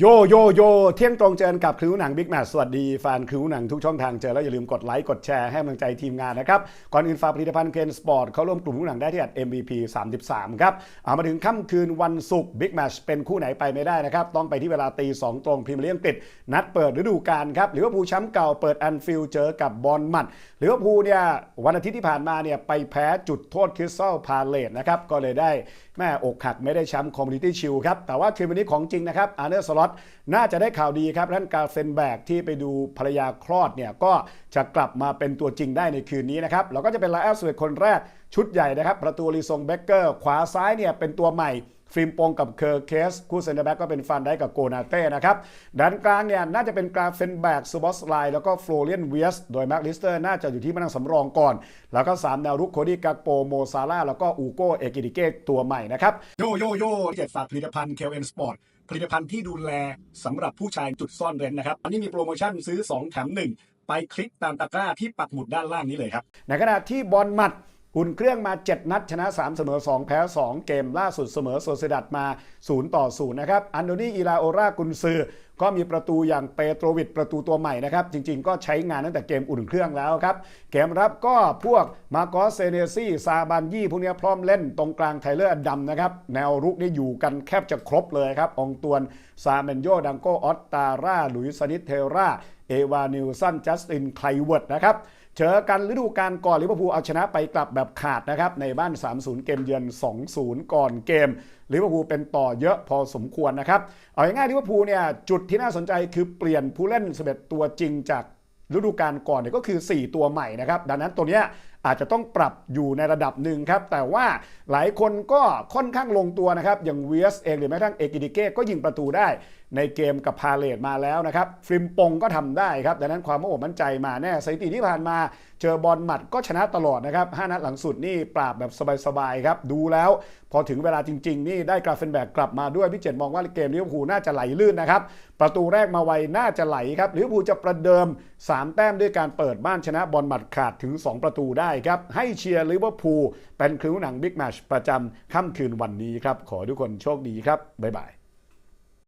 โยโยโยเที่ยงตรงเจอกับคริวหนังบิ๊กแมทสวัสดีแฟนคริวหนังทุกช่องทางเจอแล้วอย่าลืมกดไลค์กดแชร์ให้กำลังใจทีมงานนะครับ ก่อนอื่นฝากผลิตภัณฑ์เคนสปอร์ตเขาร่วมกลุ่มคู่หนังได้ที่ MVP 33 ครับเอามาถึงค่ำคืนวันศุกร์บิ๊กแมชเป็นคู่ไหนไปไม่ได้นะครับ ต้องไปที่เวลาตีสองตรงพรีเมียร์ลีกอังกฤษนัดเปิดฤดูกาลครับหรือว่าภูลแชมป์เก่าเปิดแอนฟิลด์เจอกับบอลมัดหรือว่าภูลเนี่ยวันอาทิตย์ที่ผ่านมาเนี่ยไปแพ้จุดโทษคริสตัลพาเลตนะครับก็เลยได้แม่อกหักไม่ได้แชมป์คอมมูนิตี้ชิลครับแต่ว่าคืนวันนี้ของจริงนะครับอาร์เนอร์ล็อตน่าจะได้ข่าวดีครับท่านกาเฟนแบกที่ไปดูภรรยาคลอดเนี่ยก็จะกลับมาเป็นตัวจริงได้ในคืนนี้นะครับแล้วก็จะเป็นไลอ้อสเวตคนแรกชุดใหญ่นะครับ ประตูลีซงเบเกอร์ขวาซ้ายเนี่ยเป็นตัวใหม่ฟิล์มโปงกับเคอร์เคส คู่เซนเตอร์แบ็กก็เป็นฟันได้กับโกนาเต้นะครับด้านกลางเนี่ยน่าจะเป็นกราเฟนแบกซูบอสไลแล้วก็ฟลอเรียนเวียสโดยแม็กลิสเตอร์น่าจะอยู่ที่มานั่งสำรองก่อน แล้วก็ 3 แนวรุกโคดี้กักโปโมซาร่าแล้วก็อูโกเอกิดิเกตตัวใหม่นะครับโยโยโย่เจ็ดฝากผลิตภัณฑ์เคลเอ็นสปอร์ต ผลิตภัณฑ์ที่ดูแลสำหรับผู้ชายจุดซ่อนเร้นนะครับอันนี้มีโปรโมชั่นซื้อ 2 แถม 1 ไปคลิกตามตะกร้าที่ปักหมุดด้านล่างนี้เลยครับในขณะที่บอลมัดอุ่นเครื่องมา 7 นัด ชนะ 3 เสมอ 2 แพ้ 2 เกมล่าสุดเสมอโซเซดัดมา 0 ต่อ 0 นะครับ อันโดนีอีลาโอรากุนซือก็มีประตูอย่างเปโตรวิดประตูตัวใหม่นะครับ จริงๆ ก็ใช้งานตั้งแต่เกมอุ่นเครื่องแล้วครับ เกมรับก็พวกมาโกสเซเนซี่ซาบานยี่พวกนี้พร้อมเล่นตรงกลางไทเลอร์ดัมนะครับ แนวรุกนี่อยู่กันแคบจะครบเลยครับ องตวนซาเมนโยดังโกออตตาร่าหลุยสนิสเทราเอวานิลสันจัสตินไคลเวิร์ดนะครับเจอกันฤดูกาลก่อนลิเวอร์พูลเอาชนะไปกลับแบบขาดนะครับในบ้าน 3-0 เกมเยือน 2-0 ก่อนเกม ลิเวอร์พูลเป็นต่อเยอะพอสมควรนะครับ เอาง่ายๆลิเวอร์พูลเนี่ยจุดที่น่าสนใจคือเปลี่ยนผู้เล่น 11 ตัวจริงจากฤดูกาลก่อนเนี่ยก็คือ 4 ตัวใหม่นะครับ ดังนั้นตัวเนี้ย อาจจะต้องปรับอยู่ในระดับหนึ่งครับ แต่ว่าหลายคนก็ค่อนข้างลงตัวนะครับ อย่างเวียสเองหรือแม้กระทั่งเอกิดิเก้ก็ยิงประตูได้ในเกมกับพาเลตมาแล้วนะครับฟริมปงก็ทำได้ครับดังนั้นความมั่นอกมั่นใจมาแน่สถิติที่ผ่านมาเจอบอลหมัดก็ชนะตลอดนะครับ5นัดหลังสุดนี่ปราบแบบสบายๆครับดูแล้ว พอถึงเวลาจริง ๆ นี่ได้กราเฟนแบกกลับมาด้วยพี่เจตมองว่าเกมลิเวอร์พูลน่าจะไหลลื่นนะครับประตูแรกมาไวน่าจะไหลครับลิเวอร์พูลจะประเดิม 3 แต้มด้วยการเปิดบ้านชนะบอลหมัดขาดถึง 2 ประตูได้ครับ ให้เชียร์ลิเวอร์พูลเป็นคืนหนังบิ๊กแมชประจำค่ำคืนวันนี้ครับ ขอทุกคนโชคดีครับ บ๊ายบาย